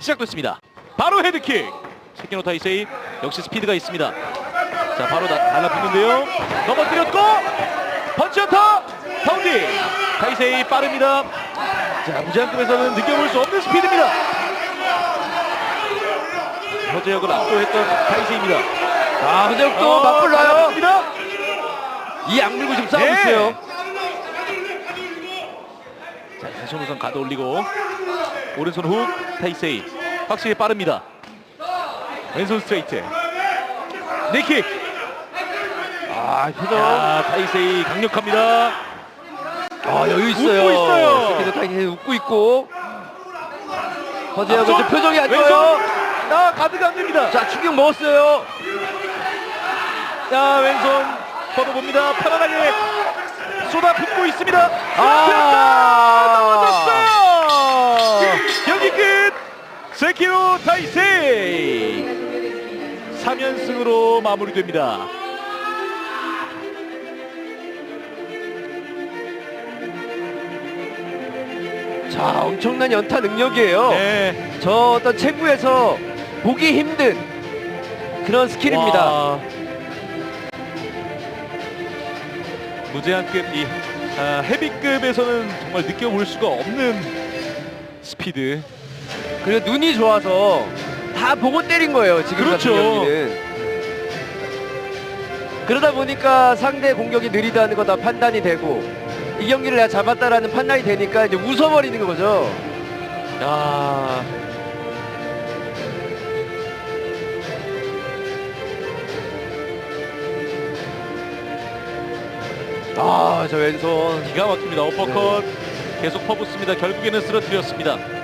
시작됐습니다. 바로 헤드킥. 세키노 타이세이 역시 스피드가 있습니다. 자 바로 나, 달라붙는데요. 넘어뜨렸고 펀치어터 파운딩. 타이세이 빠릅니다. 자 무제한급에서는 느껴볼 수 없는 스피드입니다. 허재혁을 압도했던 타이세이입니다. 아, 허재혁도 어, 맞불러요. 이 악물고 지금 싸우고 네. 있어요. 자, 왼 손 우선 가드 올리고 오른손 훅 타이세이 확실히 빠릅니다. 왼손 스트레이트 니킥 아. 야, 타이세이 강력합니다. 아, 여유 있어요. 웃고 있어요. 스피드 타이탄이 웃고 있고. 좀 표정이 안. 좋아요. 아 가드가 안 됩니다. 자, 충격 먹었어요. 자 왼손 뻗어봅니다. 편안하게 쏟아붓고 있습니다. 아, 넘어졌어요. 경기 끝. 세키로 타이세이 3연승으로 마무리됩니다. 자, 엄청난 연타 능력이에요. 네. 저 어떤 체구에서 보기 힘든 그런 스킬입니다. 와. 무제한급 이 아, 헤비급에서는 정말 느껴볼 수가 없는 스피드. 그리고 눈이 좋아서 다 보고 때린 거예요. 지금 그렇죠. 같은 경기는. 그러다 보니까 상대 공격이 느리다는 거 다 판단이 되고 이 경기를 내가 잡았다라는 판단이 되니까 이제 웃어버리는 거죠. 야. 아, 저 왼손. 기가 막힙니다. 어퍼컷 계속 퍼붓습니다. 결국에는 쓰러뜨렸습니다.